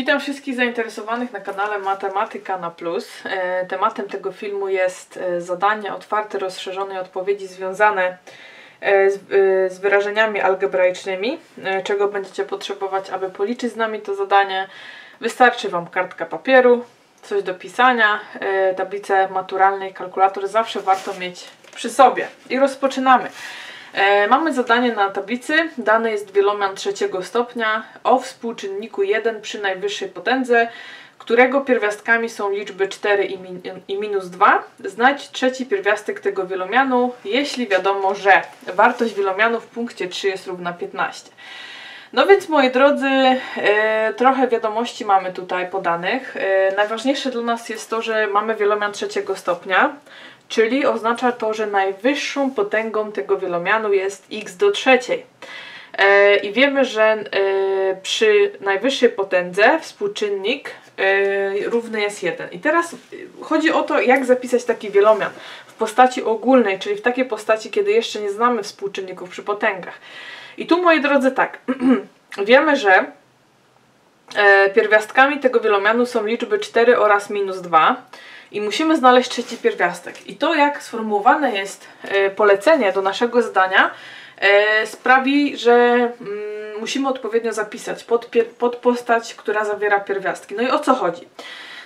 Witam wszystkich zainteresowanych na kanale Matematyka na Plus. E, tematem tego filmu jest e, zadanie otwarte rozszerzonej odpowiedzi związane e, z, wyrażeniami algebraicznymi. Czego będziecie potrzebować, aby policzyć z nami to zadanie? Wystarczy Wam kartka papieru, coś do pisania, tablicę maturalnej, kalkulator zawsze warto mieć przy sobie. I rozpoczynamy. E, mamy zadanie na tablicy. Dany jest wielomian trzeciego stopnia o współczynniku 1 przy najwyższej potędze, którego pierwiastkami są liczby 4 i, min i minus 2. Znajdź trzeci pierwiastek tego wielomianu, jeśli wiadomo, że wartość wielomianu w punkcie 3 jest równa 15. No więc moi drodzy, e, trochę wiadomości mamy tutaj podanych. E, najważniejsze dla nas jest to, że mamy wielomian trzeciego stopnia czyli oznacza to, że najwyższą potęgą tego wielomianu jest x do trzeciej. E, I wiemy, że e, przy najwyższej potędze współczynnik e, równy jest 1. I teraz chodzi o to, jak zapisać taki wielomian w postaci ogólnej, czyli w takiej postaci, kiedy jeszcze nie znamy współczynników przy potęgach. I tu, moi drodzy, tak, wiemy, że pierwiastkami tego wielomianu są liczby 4 oraz minus 2 i musimy znaleźć trzeci pierwiastek. I to, jak sformułowane jest e, polecenie do naszego zdania, e, sprawi, że mm, musimy odpowiednio zapisać pod, pod postać, która zawiera pierwiastki. No i o co chodzi?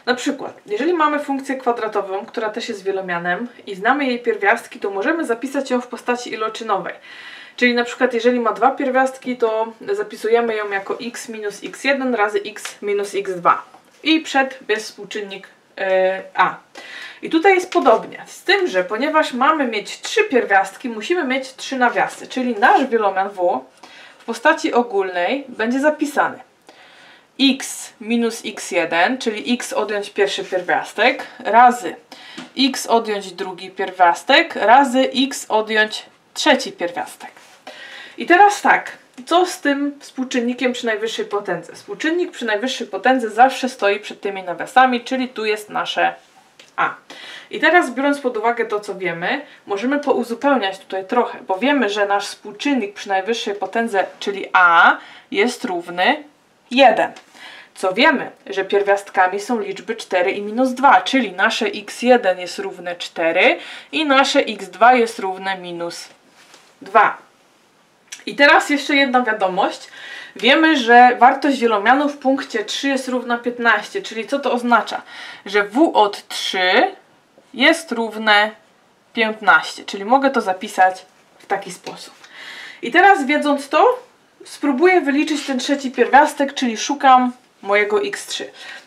Na przykład, jeżeli mamy funkcję kwadratową, która też jest wielomianem i znamy jej pierwiastki, to możemy zapisać ją w postaci iloczynowej. Czyli na przykład jeżeli ma dwa pierwiastki, to zapisujemy ją jako x minus x1 razy x minus x2. I przed jest współczynnik A. I tutaj jest podobnie, z tym, że ponieważ mamy mieć trzy pierwiastki, musimy mieć trzy nawiasy, czyli nasz wielomian W w postaci ogólnej będzie zapisany x minus x1, czyli x odjąć pierwszy pierwiastek, razy x odjąć drugi pierwiastek, razy x odjąć trzeci pierwiastek. I teraz tak, co z tym współczynnikiem przy najwyższej potędze? Współczynnik przy najwyższej potędze zawsze stoi przed tymi nawiasami, czyli tu jest nasze a. I teraz biorąc pod uwagę to, co wiemy, możemy pouzupełniać tutaj trochę, bo wiemy, że nasz współczynnik przy najwyższej potędze, czyli a, jest równy 1. Co wiemy, że pierwiastkami są liczby 4 i minus 2, czyli nasze x1 jest równe 4 i nasze x2 jest równe minus 2. I teraz jeszcze jedna wiadomość. Wiemy, że wartość wielomianu w punkcie 3 jest równa 15, czyli co to oznacza? Że w od 3 jest równe 15, czyli mogę to zapisać w taki sposób. I teraz wiedząc to, spróbuję wyliczyć ten trzeci pierwiastek, czyli szukam mojego x3.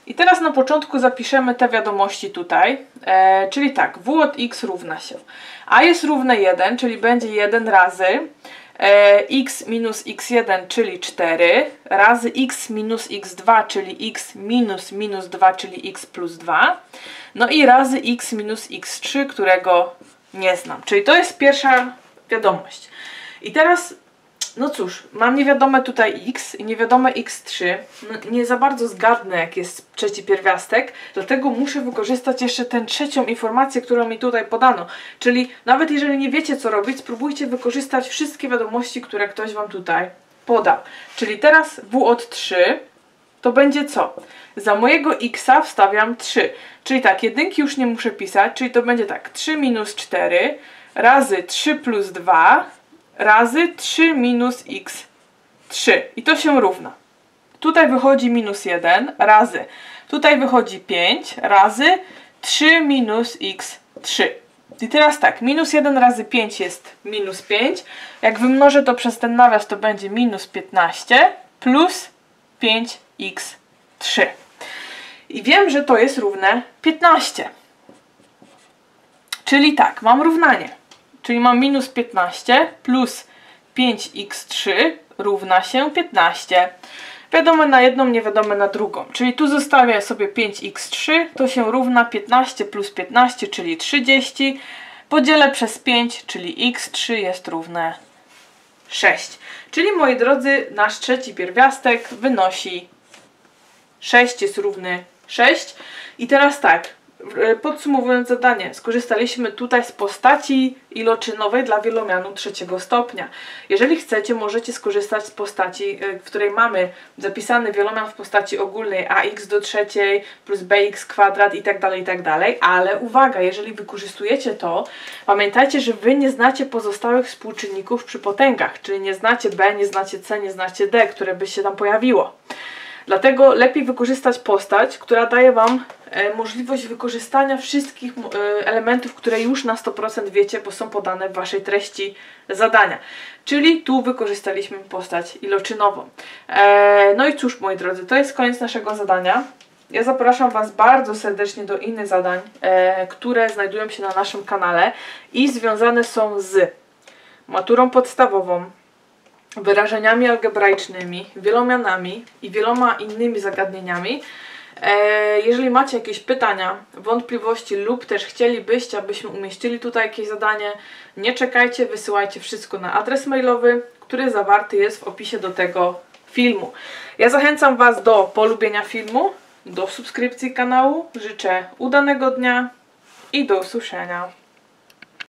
I teraz na początku zapiszemy te wiadomości tutaj, e, czyli tak, w od x równa się a jest równe 1, czyli będzie 1 razy x minus x1, czyli 4, razy x minus x2, czyli x minus minus 2, czyli x plus 2, no i razy x minus x3, którego nie znam. Czyli to jest pierwsza wiadomość. I teraz no cóż, mam niewiadome tutaj x i niewiadome x3. No, nie za bardzo zgadnę, jak jest trzeci pierwiastek, dlatego muszę wykorzystać jeszcze tę trzecią informację, którą mi tutaj podano. Czyli nawet jeżeli nie wiecie, co robić, spróbujcie wykorzystać wszystkie wiadomości, które ktoś Wam tutaj podał. Czyli teraz w od 3 to będzie co? Za mojego x wstawiam 3. Czyli tak, jedynki już nie muszę pisać, czyli to będzie tak 3 minus 4 razy 3 plus 2 razy 3 minus x 3 i to się równa. Tutaj wychodzi minus 1 razy, tutaj wychodzi 5 razy 3 minus x 3. I teraz tak, minus 1 razy 5 jest minus 5. Jak wymnożę to przez ten nawias, to będzie minus 15 plus 5x3. I wiem, że to jest równe 15. Czyli tak, mam równanie. Czyli mam minus 15 plus 5x3 równa się 15. Wiadome na jedną, niewiadome na drugą. Czyli tu zostawię sobie 5x3, to się równa 15 plus 15, czyli 30. Podzielę przez 5, czyli x3 jest równe 6. Czyli moi drodzy, nasz trzeci pierwiastek wynosi 6 jest równy 6. I teraz tak, Podsumowując zadanie, skorzystaliśmy tutaj z postaci iloczynowej dla wielomianu trzeciego stopnia. Jeżeli chcecie, możecie skorzystać z postaci, e, w której mamy zapisany wielomian w postaci ogólnej ax do trzeciej plus bx kwadrat i tak dalej, i tak dalej, ale uwaga, jeżeli wykorzystujecie to, pamiętajcie, że wy nie znacie pozostałych współczynników przy potęgach, czyli nie znacie b, nie znacie c, nie znacie d, które by się tam pojawiło. Dlatego lepiej wykorzystać postać, która daje Wam e, możliwość wykorzystania wszystkich e, elementów, które już na 100% wiecie, bo są podane w Waszej treści zadania. Czyli tu wykorzystaliśmy postać iloczynową. E, no i cóż, moi drodzy, to jest koniec naszego zadania. Ja zapraszam Was bardzo serdecznie do innych zadań, które znajdują się na naszym kanale i związane są z maturą podstawową, wyrażeniami algebraicznymi, wielomianami i wieloma innymi zagadnieniami. E, jeżeli macie jakieś pytania, wątpliwości lub też chcielibyście, abyśmy umieścili tutaj jakieś zadanie, nie czekajcie, wysyłajcie wszystko na adres mailowy, który zawarty jest w opisie do tego filmu. Ja zachęcam Was do polubienia filmu, do subskrypcji kanału. Życzę udanego dnia i do usłyszenia.